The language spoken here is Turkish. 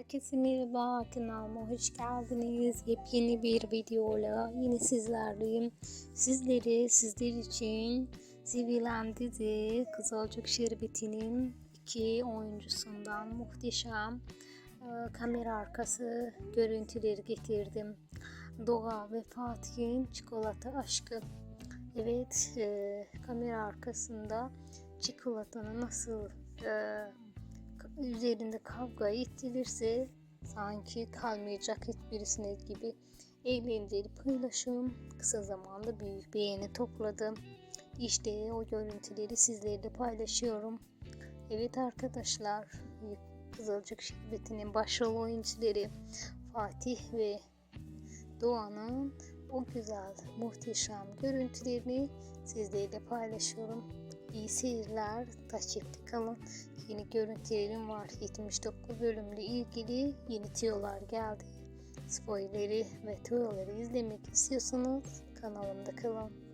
Herkese merhaba kanalıma hoş geldiniz. Yepyeni bir videoyla yine sizlerleyim. Sizleri sizler için sevilen dizi Kızılcık Şerbeti'nin iki oyuncusundan muhteşem e, kamera arkası görüntüleri getirdim. Doğa ve Fatih'in çikolata aşkı. Evet e, kamera arkasında çikolatanın nasıl e, üzerinde kavga ettilirse sanki kalmayacak hiçbirisine gibi eğlenceli paylaşım kısa zamanda büyük beğeni topladı. İşte o görüntüleri sizlerle paylaşıyorum. Evet arkadaşlar Kızılcık Şerbeti'nin başrol oyuncuları Fatih ve Doğan'ın o güzel muhteşem görüntülerini sizlerle paylaşıyorum. İyi seyirler, takipte kalın. Yeni görüntülerim var. 79 bölümle ilgili yeni tüyolar geldi. Spoilerleri ve tüyoları izlemek istiyorsanız kanalımda kalın.